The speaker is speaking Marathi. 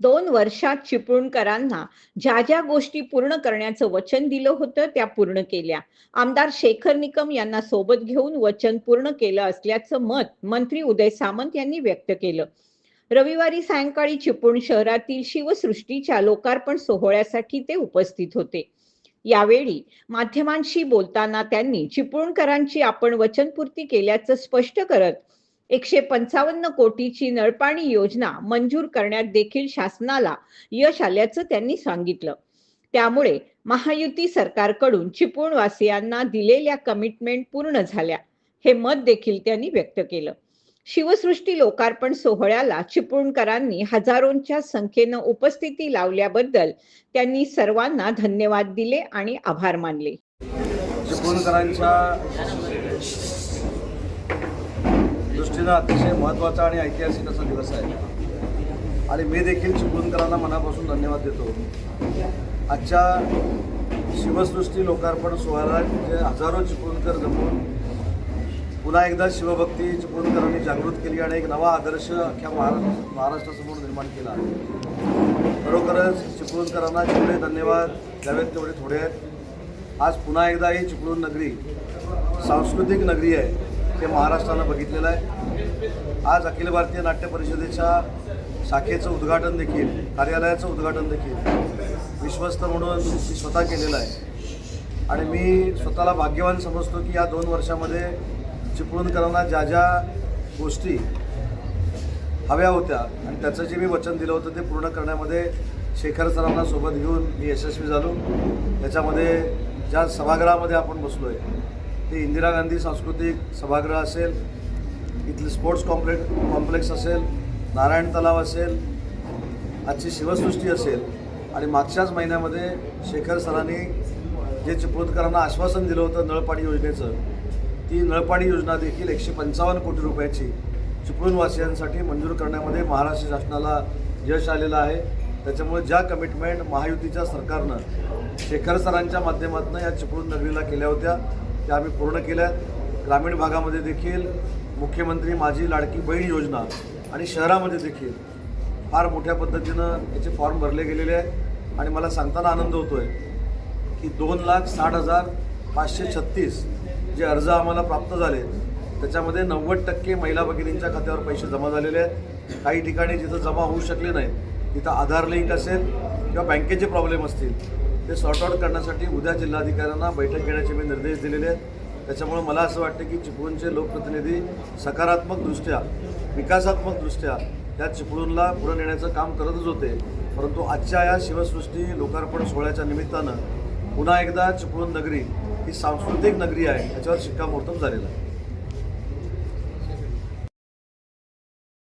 दोन वर्षात चिपळूणकरांना ज्या ज्या गोष्टी पूर्ण करण्याचं वचन दिलं होतं त्या पूर्ण केल्या. आमदार शेखर निकम यांना सोबत घेऊन वचन पूर्ण केलं असल्याचं मत मंत्री उदय सामंत यांनी व्यक्त केलं. रविवारी सायंकाळी चिपळूण शहरातील शिवसृष्टीच्या लोकार्पण सोहळ्यासाठी ते उपस्थित होते. यावेळी माध्यमांशी बोलताना त्यांनी चिपळूणकरांची आपण वचनपूर्ती केल्याचं स्पष्ट करत एकशे पंचावन्न कोटीची नळपाणी योजना मंजूर करण्यात देखील शासनाला यश आल्याचं त्यांनी सांगितलं. त्यामुळे महायुती सरकारकडून चिपळूणवासियांना दिलेल्या कमिटमेंट पूर्ण झाल्या हे मत देखील त्यांनी व्यक्त केलं. शिवसृष्टी लोकार्पण सोहळ्याला चिपळूणकरांनी हजारोंच्या संख्येनं उपस्थिती लावल्याबद्दल त्यांनी सर्वांना धन्यवाद दिले आणि आभार मानले. चिपळूणकरांच्या दृष्टीनं अतिशय महत्त्वाचा आणि ऐतिहासिक असा दिवस आहे. आणि मी देखील चिपळूणकरांना मनापासून धन्यवाद देतो. आजच्या शिवसृष्टी लोकार्पण सोहळ्यात जे हजारो चिपळूणकर जमून पुन्हा एकदा शिवभक्ती चिपळूणकरांनी जागृत केली आणि एक नवा आदर्श अख्ख्या महाराष्ट्र महाराष्ट्रासमोर निर्माण केला. खरोखरच चिपळूणकरांना जेवढे धन्यवाद द्यावेत तेवढे थोडे आहेत. आज पुन्हा एकदा ही चिपळूण नगरी सांस्कृतिक नगरी आहे. ते महाराष्ट्रानं बघितलेलं आहे. आज अखिल भारतीय नाट्य परिषदेच्या शाखेचं उद्घाटन देखील कार्यालयाचं उद्घाटन देखील विश्वस्त म्हणून मी स्वतः केलेलं आहे. आणि मी स्वतःला भाग्यवान समजतो की या दोन वर्षामध्ये चिपळूणकरांना ज्या ज्या गोष्टी हव्या होत्या आणि त्याचं जे मी वचन दिलं होतं ते पूर्ण करण्यामध्ये शेखर सरांना सोबत घेऊन मी यशस्वी झालो. त्याच्यामध्ये ज्या सभागृहामध्ये आपण बसलो आहे ते इंदिरा गांधी सांस्कृतिक सभागृह असेल इथले स्पोर्ट्स कॉम्प्लेक्स कॉम्प्लेक्स असेल नारायण तलाव असेल आजची शिवसृष्टी असेल आणि मागच्याच महिन्यामध्ये शेखर सरांनी जे चिपळूणकरांना आश्वासन दिलं होतं नळपाणी योजनेचं ती नळपाणी योजना देखील एकशे पंचावन्न कोटी रुपयाची चिपळूणवासियांसाठी मंजूर करण्यामध्ये महाराष्ट्र शासनाला यश आलेलं आहे. त्याच्यामुळे ज्या कमिटमेंट महायुतीच्या सरकारनं शेखर सरांच्या माध्यमातून या चिपळूण नगरीला केल्या होत्या त्या आम्ही पूर्ण केल्या ग्रामीण भागामध्ये देखील मुख्यमंत्री माझी लाडकी बहीण योजना आणि शहरामध्ये देखील फार मोठ्या पद्धतीनं याचे फॉर्म भरले गेलेले आहे. आणि मला सांगताना आनंद होतो आहे की दोन लाख साठ हजार पाचशे छत्तीस जे अर्ज आम्हाला प्राप्त झाले त्याच्यामध्ये नव्वद टक्के महिला भगिनींच्या खात्यावर पैसे जमा झालेले आहेत. काही ठिकाणी जिथं जमा होऊ शकले नाही तिथं आधार लिंक असेल किंवा बँकेचे प्रॉब्लेम असतील ते सॉर्ट आउट करण्यासाठी उद्या जिल्हाधिकाऱ्यांना बैठक घेण्याचे मी निर्देश दिलेले आहेत. त्याच्यामुळे मला असं वाटतं की चिपळूणचे लोकप्रतिनिधी सकारात्मकदृष्ट्या विकासात्मकदृष्ट्या त्या चिपळूणला पुढे नेण्याचं काम करतच होते. परंतु आजच्या या शिवसृष्टी लोकार्पण सोहळ्याच्या निमित्तानं पुन्हा एकदा चिपळूण नगरी ही सांस्कृतिक नगरी आहे याच्यावर शिक्कामोर्तब झालेला आहे.